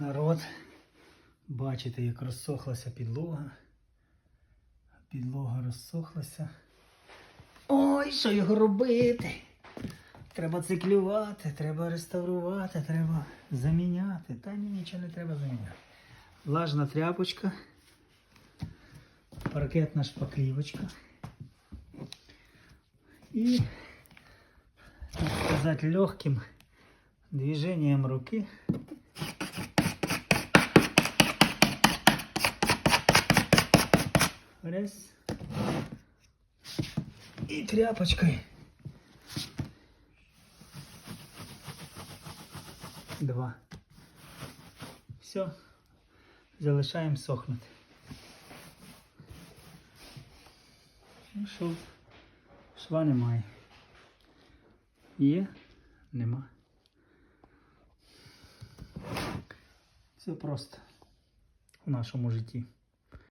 Народ. Бачите, як розсохлася підлога. Підлога розсохлася. Ой, що його робити? Треба циклювати, треба реставрувати, треба заміняти. Та ні, нічого не треба заміняти. Влажна тряпочка, паркетна шпаклівочка. І, так сказати, легким движением руки раз и тряпочкой два. Все, залишаємо сохнути. Ну шва немає. Є, нема. Все просто в нашому житті.